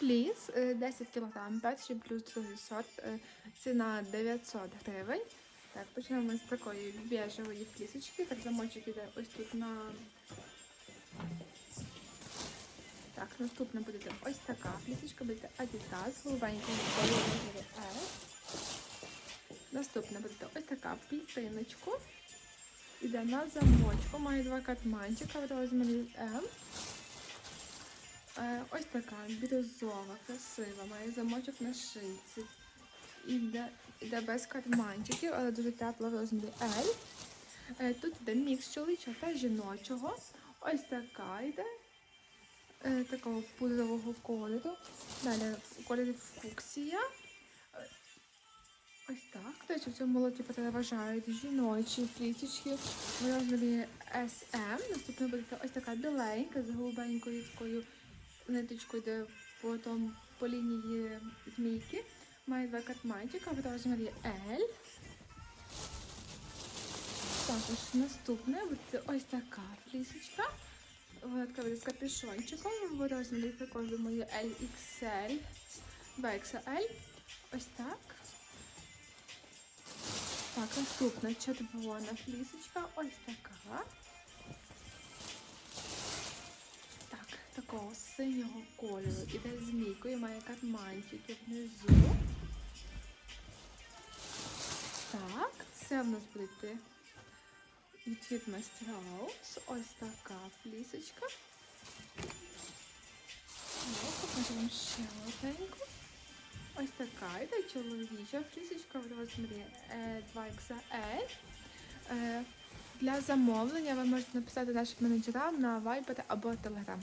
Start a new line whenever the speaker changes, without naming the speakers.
Фліс е, 10 кг, перший плюс другий сорт, е, ціна 900 гривень. Так, почнемо з такої біжевої флісочки. Так, замочок іде ось тут на. Так, наступна буде ось така флісочка, буде Adidas, голубенького кольору S. Наступна буде ось така в клітиночку. Іде на замочку, має два катманчика в розмірі М. Е, Ось така бірюзова, красива, має замочок на шийці. Іде, іде без карманчиків, але дуже тепла в розмірі L. Е, Тут іде мікс чоловічого та жіночого. Ось така йде. е, Такого пудрового кольору. Далі кольорі фуксія. Ось так. До речі, в цьому лоті переважають жіночі флісочки в розмірі SM. Наступна буде ось така біленька з голубенькою такою ниточкою, де по, тому, по лінії змійки. Має два катманчика в розмірі L. Також наступне ось така флісочка. Вона з капюшончиком в розмірі також думаю LXL, 2XL. Ось так. Так, наступна червона флісочка. Ось така. Синього кольору. Іде змійкою, має карманчики внизу. Так, це в нас буде йти від фірми Ось така флісочка. Ну, покажу вам ще одненьку. Ось така йде чоловіча флісочка в розмірі е, 2XL. Е, Для замовлення ви можете написати нашим менеджерам на Viber або Telegram.